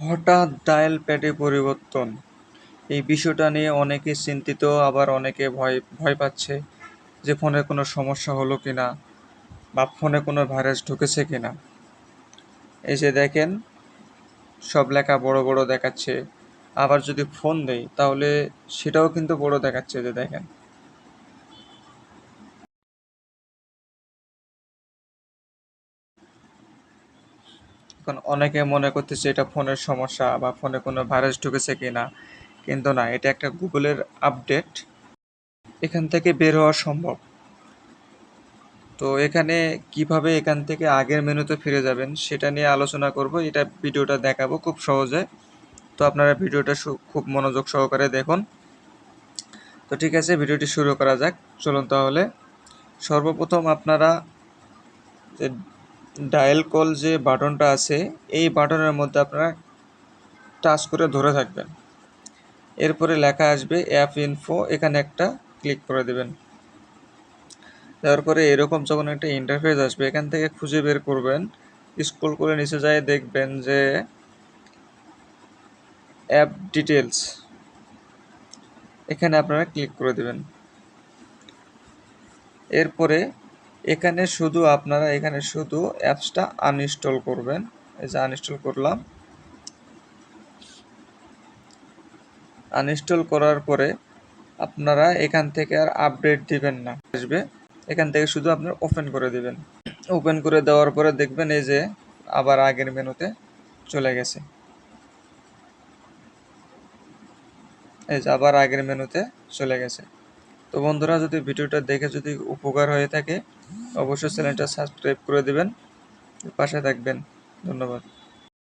হঠাৎ ডায়াল প্যাডে পরিবর্তন। এই বিষয়টা নিয়ে অনেকে চিন্তিত, আবার অনেকে ভয় ভয় পাচ্ছে যে ফোনে কোনো সমস্যা হলো কি না বা ফোনে কোনো ভাইরাস ঢুকেছে কি না এই যে দেখেন, সব লেখা বড় বড় দেখাচ্ছে। আবার যদি ফোন দেই, তাহলে সেটাও কিন্তু বড় দেখাচ্ছে যে দেখেন। এখন অনেকে মনে করতেছে এটা ফোনের সমস্যা বা ফোনে কোনো ভাইরাস ঢুকেছে কি না কিন্তু না, এটা একটা গুগলের আপডেট। এখান থেকে বের হওয়া সম্ভব। তো এখানে কীভাবে এখান থেকে আগের মেনুতে ফিরে যাবেন, সেটা নিয়ে আলোচনা করব। এটা ভিডিওটা দেখাবো খুব সহজে। তো আপনারা ভিডিওটা খুব মনোযোগ সহকারে দেখুন। তো ঠিক আছে, ভিডিওটি শুরু করা যাক। চলুন তাহলে। সর্বপ্রথম আপনারা যে ডায়াল কল যে বাটনটা আছে, এই বাটনের মধ্যে আপনারা টাচ করে ধরে থাকবেন। এরপরে লেখা আসবে অ্যাপ ইনফো, এখানে একটা ক্লিক করে দেবেন। দেওয়ার পরে এরকম যখন একটা ইন্টারফেস আসবে, এখান থেকে খুঁজে বের করবেন। স্ক্রল করে নিচে যায় দেখবেন যে অ্যাপ ডিটেলস এখানে আপনারা ক্লিক করে দেবেন। এরপরে এখানে শুধু আপনারা, এখানে শুধু অ্যাপসটা আনইনস্টল করবেন। এই যে আনইনস্টল করলাম। আনইনস্টল করার পরে আপনারা এখান থেকে আর আপডেট দিবেন না। আসবে। এখান থেকে শুধু আপনারা ওপেন করে দিবেন। ওপেন করে দেওয়ার পরে দেখবেন এই যে আবার আগের মেনুতে চলে গেছে। এই যে আবার আগের মেনুতে চলে গেছে। তো বন্ধুরা, যদি ভিডিওটা দেখে যদি উপকার হয়ে থাকে, অবশ্যই চ্যানেলটা সাবস্ক্রাইব করে দেবেন। পাশে থাকবেন। ধন্যবাদ।